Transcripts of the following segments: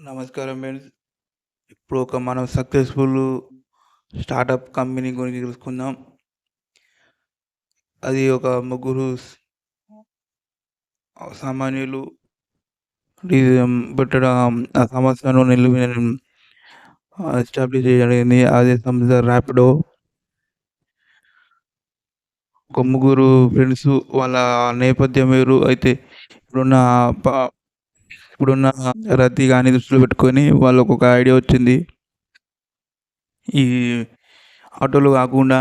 నమస్కారం ఫ్రెండ్స్. ఇప్పుడు ఒక మనం సక్సెస్ఫుల్ స్టార్టప్ కంపెనీ గురించి తెలుసుకుందాం. అది ఒక ముగ్గురు సామాన్యులు పెట్టడం ఆ సంస్థను నిలువ ఎస్టాబ్లిష్ చేయడం అదే సంస్థ ర్యాపిడో ఒక ముగ్గురు ఫ్రెండ్స్ వాళ్ళ నేపథ్యం వేరు. అయితే ఇప్పుడున్న ఇప్పుడున్న రద్దీ కానీ దృష్టిలో పెట్టుకొని వాళ్ళకు ఒక ఐడియా వచ్చింది. ఈ ఆటోలు కాకుండా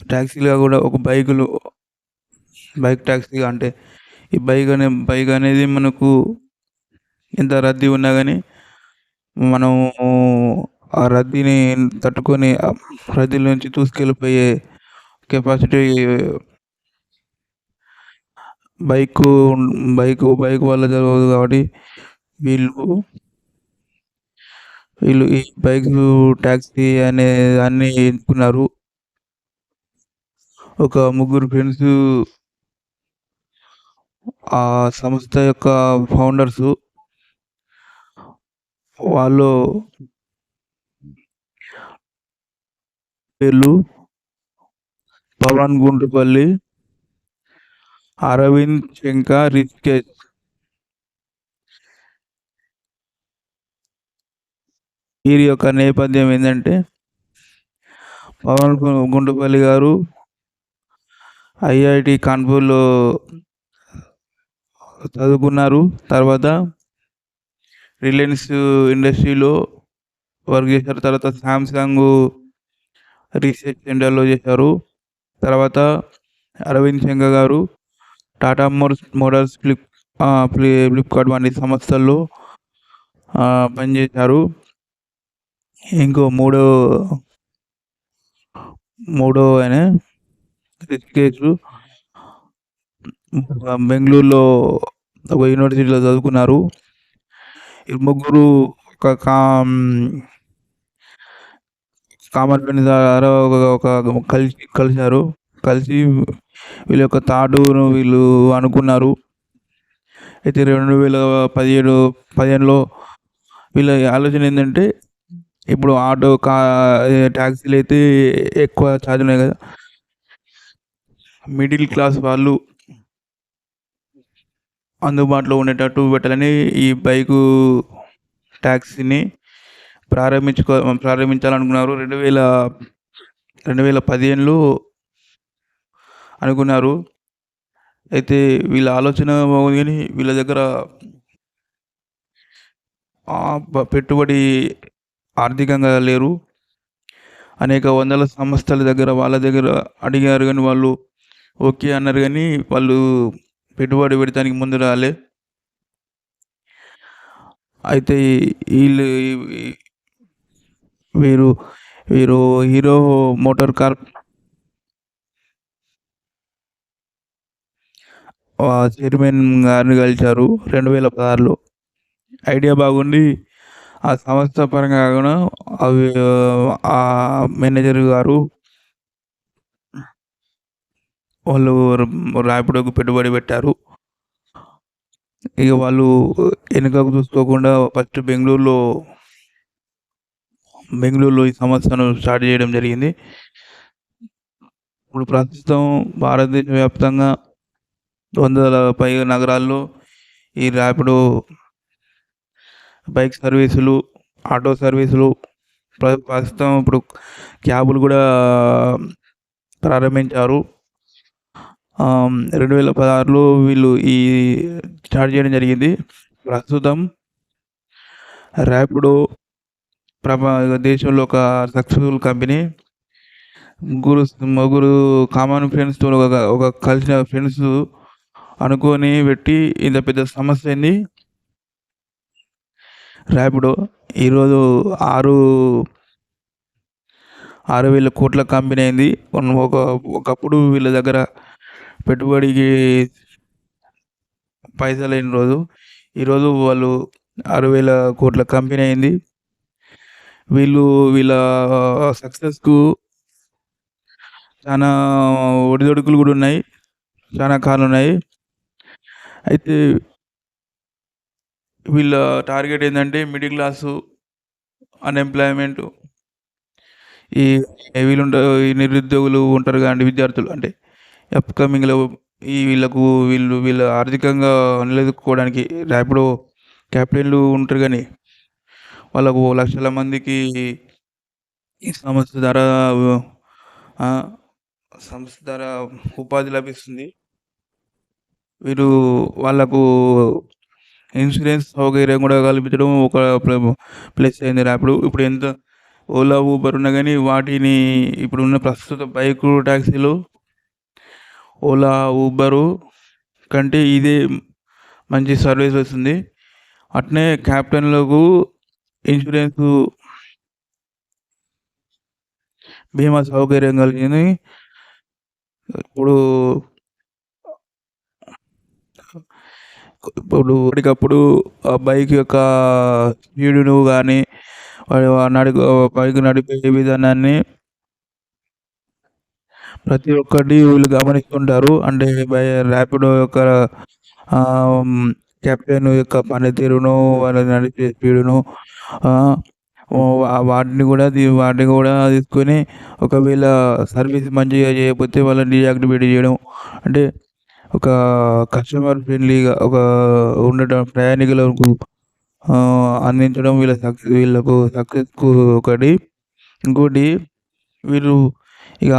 ట్యాక్సీలు కాకుండా ఒక బైకులు బైక్ ట్యాక్సీగా అంటే ఈ బైక్ అనే బైక్ అనేది మనకు ఎంత రద్దీ ఉన్నా కానీ మనం ఆ రద్దీని తట్టుకొని రద్దీ రద్దీలో నుంచి దూసుకెళ్ళిపోయే కెపాసిటీ బైక్ బైక్ బైక్ వల్ల జరగదు కాబట్టి వీళ్ళు వీళ్ళు ఈ బైక్ ట్యాక్సీ అనే దాన్ని ఎంచుకున్నారు ఒక ముగ్గురు ఫ్రెండ్స్ ఆ సంస్థ యొక్క ఫౌండర్స్ వాళ్ళు పేర్లు పవన్ గుంటుపల్లి అరవింద్ శంకర్ రిచ్కేజ్ వీరి యొక్క నేపథ్యం ఏంటంటే పవన్ గుండుపల్లి గారు ఐఐటి కాన్పూర్లో చదువుకున్నారు. తర్వాత రిలయన్స్ ఇండస్ట్రీలో వర్క్ చేశారు. తర్వాత సామ్సంగ్ రీసెర్చ్ సెంటర్లో చేశారు. తర్వాత Aravind Shankar garu Tata motors motors flip ఫ్లి- Flipkart వంటి సంస్థల్లో పనిచేశారు. ఇంకో మూడో మూడో ఆయన రిషికేష్ బెంగళూరులో ఒక యూనివర్సిటీలో చదువుకున్నారు. ఈ ముగ్గురు ఒక కా కామన్ ద్వారా ఒక ఒక కలిసి కలిశారు. కలిసి వీళ్ళ యొక్క తాటును వీళ్ళు అనుకున్నారు. అయితే రెండు వేల పదిహేడు పదిహేనులో వీళ్ళ ఆలోచన ఏంటంటే ఇప్పుడు ఆటో కా ట్యాక్సీలు అయితే ఎక్కువ ఛార్జ్ ఉన్నాయి కదా మిడిల్ క్లాస్ వాళ్ళు అందుబాటులో ఉండేటట్టు పెట్టాలని ఈ బైకు ట్యాక్సీని ప్రారంభించుకో ప్రారంభించాలనుకున్నారు. రెండు వేల రెండు వేల పదిహేనులో అనుకున్నారు. అయితే వీళ్ళ ఆలోచన బాగుంది. కానీ వీళ్ళ దగ్గర పెట్టుబడి ఆర్థికంగా లేరు. అనేక వందల సంస్థల దగ్గర వాళ్ళ దగ్గర అడిగారు కానీ వాళ్ళు ఓకే అన్నారు కానీ వాళ్ళు పెట్టుబడి పెడతానికి ముందు రాలే. అయితే వీళ్ళు వీరు వీరు హీరో మోటార్ కార్ చైర్మన్ గారిని కలిశారు. రెండు వేల పదహారులో. ఐడియా బాగుండి ఆ సంస్థ పరంగా కాకుండా అవి ఆ మేనేజర్ గారు వాళ్ళు ర్యాపిడోకి పెట్టుబడి పెట్టారు. ఇక వాళ్ళు వెనుకకు చూసుకోకుండా ఫస్ట్ బెంగళూరులో బెంగళూరులో ఈ సంస్థను స్టార్ట్ చేయడం జరిగింది. ఇప్పుడు ప్రస్తుతం భారతదేశ వ్యాప్తంగా వందల పైగా నగరాల్లో ఈ ర్యాపిడో బైక్ సర్వీసులు ఆటో సర్వీసులు ప్ర- ప్రస్తుతం ఇప్పుడు క్యాబులు కూడా ప్రారంభించారు. రెండు వేల పదహారులో వీళ్ళు ఈ స్టార్ట్ చేయడం జరిగింది. ప్రస్తుతం ర్యాపిడో ప్రప దేశంలో ఒక సక్సెస్ఫుల్ కంపెనీ. ముగ్గురు ముగ్గురు కామన్ ఫ్రెండ్స్తో ఒక ఒక కలిసిన ఫ్రెండ్స్ అనుకొని పెట్టి ఇంత పెద్ద సమస్య అయింది ర్యాపిడో ఈరోజు ఆరు ఆరు వేల కోట్ల కంపెనీ అయింది. ఒక ఒకప్పుడు వీళ్ళ దగ్గర పెట్టుబడికి పైసలు రోజు. ఈరోజు వాళ్ళు ఆరు వేల కోట్ల కంపెనీ అయింది. వీళ్ళు వీళ్ళ సక్సెస్కు చాలా ఒడిదొడుకులు కూడా ఉన్నాయి. చాలా కారణాలు ఉన్నాయి. అయితే వీళ్ళ టార్గెట్ ఏంటంటే మిడిల్ క్లాసు అన్ఎంప్లాయ్మెంట్. ఈ వీళ్ళు ఉంటారు ఈ నిరుద్యోగులు ఉంటారు కానీ విద్యార్థులు. అంటే అప్కమింగ్లో ఈ వీళ్ళకు వీళ్ళు వీళ్ళ ఆర్థికంగా నిలదొక్కుకోవడానికి ర్యాపిడో క్యాప్టెన్లు ఉంటారు కానీ వాళ్ళకు లక్షల మందికి ఈ సంస్థ ధర సంస్థ ధర ఉపాధి లభిస్తుంది. వీరు వాళ్ళకు ఇన్సూరెన్స్ సౌకర్యం కూడా కల్పించడం ఒక ప్లస్ అయింది అప్పుడు ఇప్పుడు ఎంత ఓలా ఊబర్ ఉన్నా కానీ వాటిని ఇప్పుడున్న ప్రస్తుత బైకు ట్యాక్సీలు ఓలా ఊబరు కంటే ఇదే మంచి సర్వీస్ వస్తుంది. అట్నే క్యాప్టెన్లకు ఇన్సూరెన్స్ బీమా సౌకర్యం కలిగింది. ఇప్పుడు ఇప్పుడు అప్పటికప్పుడు ఆ బైక్ యొక్క స్పీడును కానీ నడి బైక్ నడిపే విధానాన్ని ప్రతి ఒక్కటి వీళ్ళు గమనిస్తుంటారు. అంటే ర్యాపిడో యొక్క కెప్టెన్ యొక్క పనితీరును వాళ్ళ నడిపే స్పీడును వాటిని కూడా వాటిని కూడా తీసుకొని ఒకవేళ సర్వీస్ మంచిగా చేయకపోతే వాళ్ళని డీయాక్టివేట్ చేయడం. అంటే ఒక కస్టమర్ ఫ్రెండ్లీగా ఒక ఉండటం ప్రయాణికులకు అందించడం వీళ్ళ సక్సెస్ వీళ్ళకు సక్సెస్కు ఒకటి. ఇంకోటి వీళ్ళు ఇక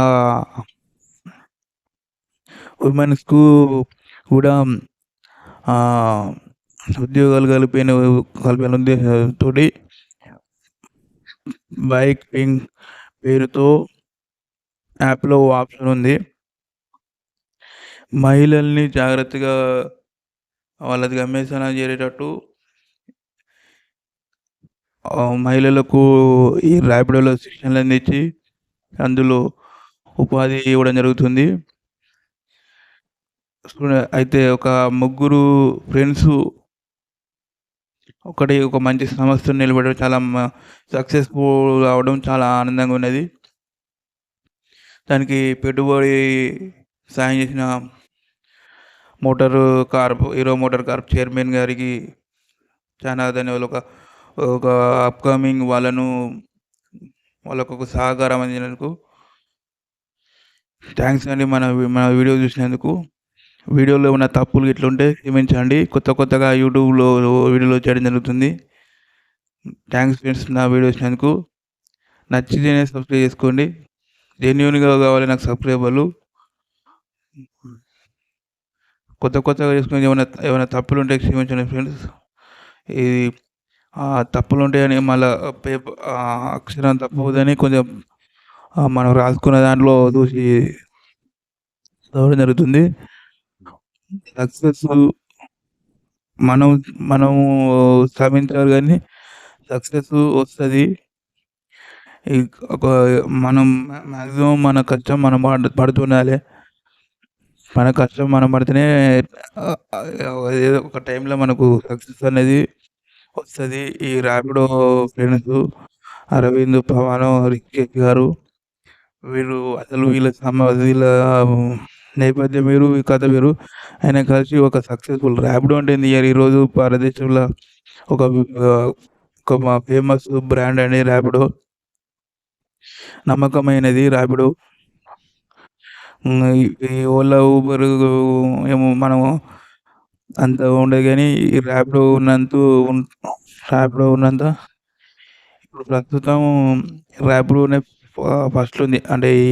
ఉమెన్స్కు కూడా ఉద్యోగాలు కలిపిన కలిపిన ఉద్దేశంతో బైకింగ్ పేరుతో యాప్లో ఆప్షన్ ఉంది. మహిళల్ని జాగ్రత్తగా వాళ్ళది గమ్యస్థానం చేరేటట్టు మహిళలకు ఈ ర్యాపిడోలో శిక్షణలు అందించి అందులో ఉపాధి ఇవ్వడం జరుగుతుంది. అయితే ఒక ముగ్గురు ఫ్రెండ్స్ ఒకటి ఒక మంచి సంస్థను నిలబడడం చాలా సక్సెస్ఫుల్ అవడం చాలా ఆనందంగా ఉన్నది. దానికి పెట్టుబడి సాయం చేసిన MotoCorp Hero motor Corp chairman గారికి చాలా ధన్యవాదాలు. ఒక ఒక అప్కమింగ్ వాళ్ళను వాళ్ళకు ఒక సహకారం అందినందుకు. థ్యాంక్స్ అండి మన మన వీడియో చూసినందుకు. వీడియోలో ఉన్న తప్పులు ఇట్లుంటే క్షమించండి కొత్త కొత్తగా యూట్యూబ్లో వీడియోలో చేయడం జరుగుతుంది. థ్యాంక్స్ ఫ్రెండ్స్ నా వీడియో వచ్చినందుకు నచ్చితేనే సబ్స్క్రైబ్ చేసుకోండి. జెన్యున్గా కావాలి నాకు సబ్స్క్రైబర్లు కొత్త కొత్తగా చేసుకుని ఏమైనా ఏమైనా తప్పులు ఉంటే క్షమించండి ఫ్రెండ్స్. ఇది తప్పులు ఉంటాయని మళ్ళీ పేపర్ అక్షరం తప్పవుదని కొంచెం మనం రాసుకున్న దాంట్లో చూసి చదవడం జరుగుతుంది. సక్సెస్ మనం మనము శ్రమించాలి కానీ సక్సెస్ వస్తుంది. ఒక మనం మ్యాక్సిమం మన కష్టం మనం పడుతుండాలి. మన కష్టం మనం పడితేనే ఏదో ఒక టైంలో మనకు సక్సెస్ అనేది వస్తుంది. ఈ ర్యాపిడో ఫ్రెండ్స్ అరవింద్ పవన్ రిషికేష్ గారు వీరు అసలు వీళ్ళ సమ వీళ్ళ నేపథ్యం వేరు ఈ కథ వేరు. ఆయన కలిసి ఒక సక్సెస్ఫుల్ ర్యాపిడో అంటే ఇయర్ ఈరోజు భారతదేశంలో ఒక ఒక ఫేమస్ బ్రాండ్ అండి ర్యాపిడో నమ్మకమైనది ర్యాపిడో ఈ ఓలా ఊబర్ ఏమో మనము అంత ఉండదు కానీ ఈ ర్యాపిడో ఉన్నంత ర్యాపిడో ఉన్నంత ఇప్పుడు ప్రస్తుతం ర్యాపిడోనే ఫస్ట్ ఉంది. అంటే ఈ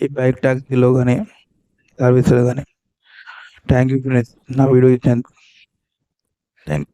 ఈ బైక్ ట్యాక్సీలో కానీ సర్వీస్లో కానీ థ్యాంక్ యూ ఫ్రెండ్స్ నా వీడియో ఇచ్చినందుకు. థ్యాంక్